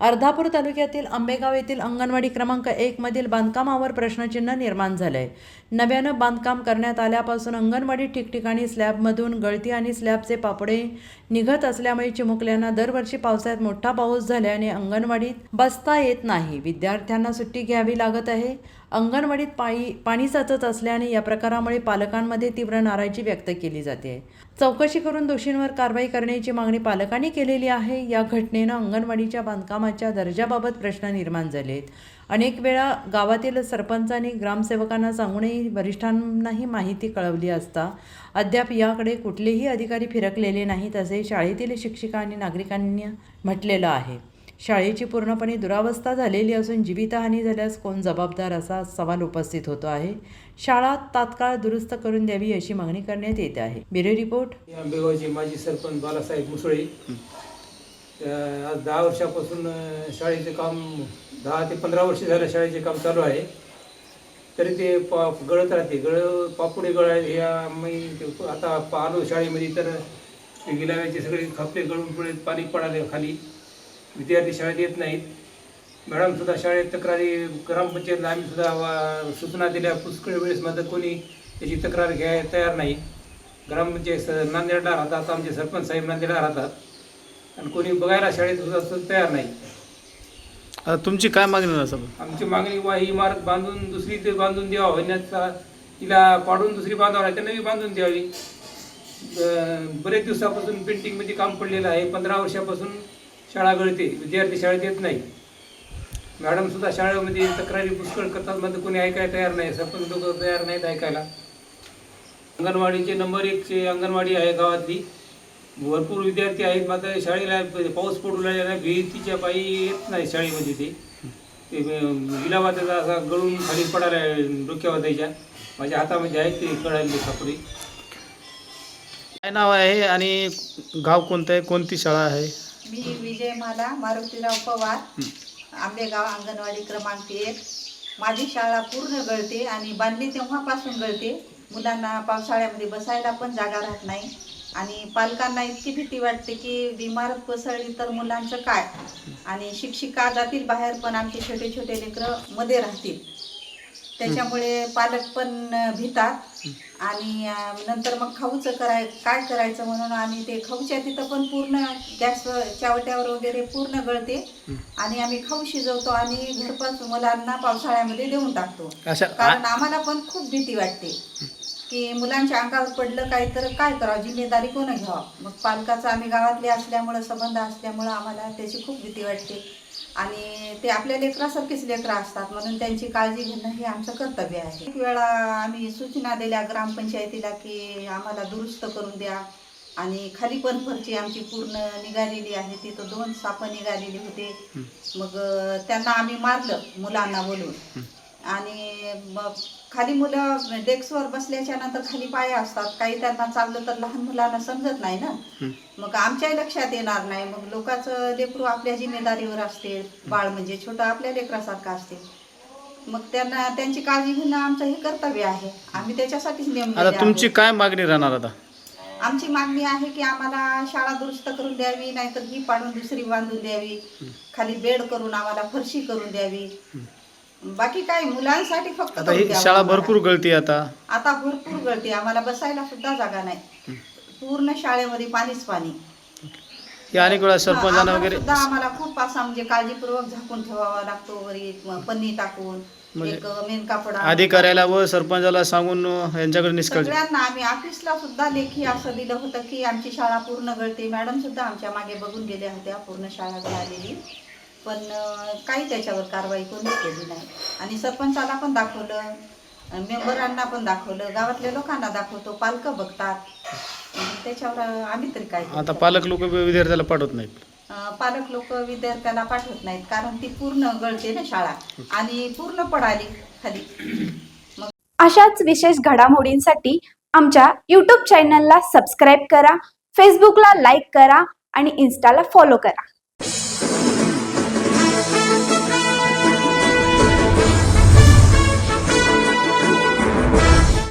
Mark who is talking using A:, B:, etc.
A: अर्धापूर तालुक्यातील आंबेगाव येथील अंगणवाडी क्रमांक एकमधील बांधकामावर प्रश्नचिन्ह निर्माण झालंय. नव्यानं बांधकाम करण्यात आल्यापासून अंगणवाडी ठिकठिकाणी स्लॅबमधून गळती आणि स्लॅबचे पापडे निघत असल्यामुळे चिमुकल्यांना दरवर्षी पावसाळ्यात मोठा पाऊस झाल्याने अंगणवाडीत बसता येत नाही. विद्यार्थ्यांना सुट्टी घ्यावी लागत आहे. अंगणवाडीत पाणी पाणी साचत असल्याने या प्रकारामुळे पालकांमध्ये तीव्र नाराजी व्यक्त केली जाते. चौकशी करून दोषींवर कारवाई करण्याची मागणी पालकांनी केलेली आहे. या घटनेनं अंगणवाडीच्या बांधकामाच्या दर्जाबाबत प्रश्न निर्माण झालेत. अनेक वेळा गावातील सरपंचांनी ग्रामसेवकांना सांगूनही वरिष्ठांनाही माहिती कळवली असता अद्याप याकडे कुठलेही अधिकारी फिरकलेले नाहीत असे शाळेतील शिक्षिका आणि नागरिकांनी म्हटलेलं आहे. शाळेची पूर्णपणे दुरावस्था झालेली असून जीवितहानी झाल्यास कोण जबाबदार असा सवाल उपस्थित होतो आहे. शाळा तात्काळ दुरुस्त करून द्यावी अशी मागणी करण्यात येते आहे. Bureau report.
B: माजी सरपंच बालासाहेब मुसळे. आज दहा वर्षापासून शाळेचे काम दहा ते पंधरा वर्ष झालं शाळेचे काम चालू आहे. तरी ते पा गळत राहते. गळ पापुडे गळ या मी आता आलो शाळेमध्ये तर गेल्या गिलाव्याचे सगळे खपले गळून पुढे पाणी पडाले खाली. विद्यार्थी शाळेत येत नाहीत. मॅडमसुद्धा शाळेत तक्रारी ग्रामपंचायतला आम्हीसुद्धा वा- सूचना दिल्या पुष्कळ वेळेस मात्र कोणी त्याची तक्रार घ्याय तयार नाही. ग्रामपंचायत स- नांदेडला राहतात आमचे सरपंच साहेब नांदेडला राहतात. आणि कोणी बघायला शाळेत सुद्धा सुद्धा तयार नाही.
C: आता तुमची काय मागणी आहे साहेब
B: आमची मागणी वा ही इमारत बांधून दुसरी ते बांधून द्यावा होण्याचा तिला पाडून दुसरी बांधावं लागते नवी बांधून द्यावी. अं, बरेच दिवसापासून पेंटिंगमध्ये काम पडलेलं आहे पंधरा वर्षापासून शाळा गळते विद्यार्थी शाळेत येत नाही. मॅडम सुद्धा शाळेमध्ये तक्रारी पुष्कळ करतात मध्ये कोणी ऐकायला तयार नाही सरपंच लोक तयार नाहीत ऐकायला. अंगणवाडीचे नंबर एकचे अंगणवाडी आहे गावातली. भरपूर विद्यार्थी आहेत मात्र शाळेला पाऊस पडू लागला भीतीच्या पायी येत नाही शाळेमध्ये ते. ते गिलावा त्याचा असा गळून खाली पडायला डोक्यावर द्यायच्या. माझ्या हातामध्ये आहेत ते कळायला सापडे
C: काय नाव आहे आणि गाव कोणतं आहे? कोणती शाळा आहे?
D: मी विजयमाला मारुतीराव पवार. आंबेगाव अंगणवाडी क्रमांक एक. माझी शाळा पूर्ण गळते आणि बांधली तेव्हापासून गळते. मुलांना पावसाळ्यामध्ये बसायला पण जागा राहत नाही. आणि पालकांना इतकी भीती वाटते की इमारत कोसळली तर मुलांचं काय? आणि शिक्षिका जातील बाहेर पण आमचे छोटे छोटे लेकरं मध्ये राहतील. त्याच्यामुळे पालक पण भितात. आणि नंतर मग खाऊचं कराय काय करायचं म्हणून आम्ही ते खाऊच्या तिथं पण पूर्ण गॅस चावट्यावर वगैरे पूर्ण गळते. आणि आम्ही खाऊ शिजवतो आणि घरपास मुलांना पावसाळ्यामध्ये देऊन टाकतो. कारण आम्हाला पण खूप भीती वाटते. की मुलांच्या अंगावर पडलं काही तर काय करावं? जिम्मेदारी कोण घ्यावा? मग पालकाचा आम्ही गावातले असल्यामुळं संबंध असल्यामुळं आम्हाला त्याची खूप भीती वाटते. आणि ते आपल्या लेकरासारखीच लेकरं असतात म्हणून त्यांची काळजी घेणं हे आमचं कर्तव्य आहे. एक वेळा आम्ही सूचना दिल्या ग्रामपंचायतीला की आम्हाला दुरुस्त करून द्या. आणि खाली पण फरची आमची पूर्ण निघालेली आहे तिथं दोन सापं निघालेली होते. मग त्यांना आम्ही मारलं मुलांना बोलून. आणि मग खाली मुलं डेस्कवर बसल्याच्या नंतर खाली पाय असतात. काही त्यांना चाललं तर लहान मुलांना समजत नाही ना. मग आमच्याही लक्षात येणार नाही. मग लोकांचं लेकरू आपल्या जिम्मेदारीवर असते. बाळ म्हणजे छोटं आपल्या लेकरासारखं असते. मग त्यांना त्यांची काळजी घेणं आमचं हे कर्तव्य आहे. आम्ही त्याच्यासाठीच
C: आता
D: आहोत.
C: तुमची काय मागणी राहणार आता?
D: आमची मागणी आहे की आम्हाला शाळा दुरुस्त करून द्यावी नाहीतर ही पाडून दुसरी बांधून द्यावी. खाली बेड करून आम्हाला फरशी करून द्यावी. बाकी काय मुलांसाठी फक्त
C: आता ही शाळा
D: आम्हाला.
C: भरपूर गळती आता.
D: आता भरपूर गळते आम्हाला बसायला सुद्धा जागा नाही. पूर्ण शाळेमध्ये पाणीच पाणी.
C: ही अनेक वेळा सरपंचांना
D: आम्हाला
C: वगैरे
D: सुद्धा आम्हाला खूप असा म्हणजे काळजीपूर्वक झाकून ठेवावा लागतो वरी पन्नी टाकून
C: म्हणजे
D: एक मेन कापड
C: अधिकाऱ्याला व सरपंचाला सांगून यांच्याकडे निष्काळजी
D: सगळ्यांना आम्ही ऑफिसला सुद्धा लेखी असं दिलं होतं की आमची शाळा पूर्ण गळते मॅडम सुद्धा आमच्या मागे बघून गेल्या होत्या. पूर्ण शाळा गळालेली पण काही त्याच्यावर कारवाई कोणीच केली नाही. आणि सरपंचाला पण दाखवलं मेंबरांना पण दाखवलं गावातल्या लोकांना दाखवतो पालक बघतात. त्याच्यावर आम्ही तरी काय
C: आता? पालक लोक विद्यार्थ्याला पाठवत नाहीत.
D: अं, पालक लोक विद्यार्थ्याला पाठवत नाहीत कारण ती पूर्ण गळते ना शाळा. आणि पूर्ण पडाली खाली.
E: अशाच विशेष घडामोडींसाठी आमच्या यूट्यूब चॅनलला सबस्क्राईब करा फेसबुकला लाईक करा आणि इन्स्टाला फॉलो करा.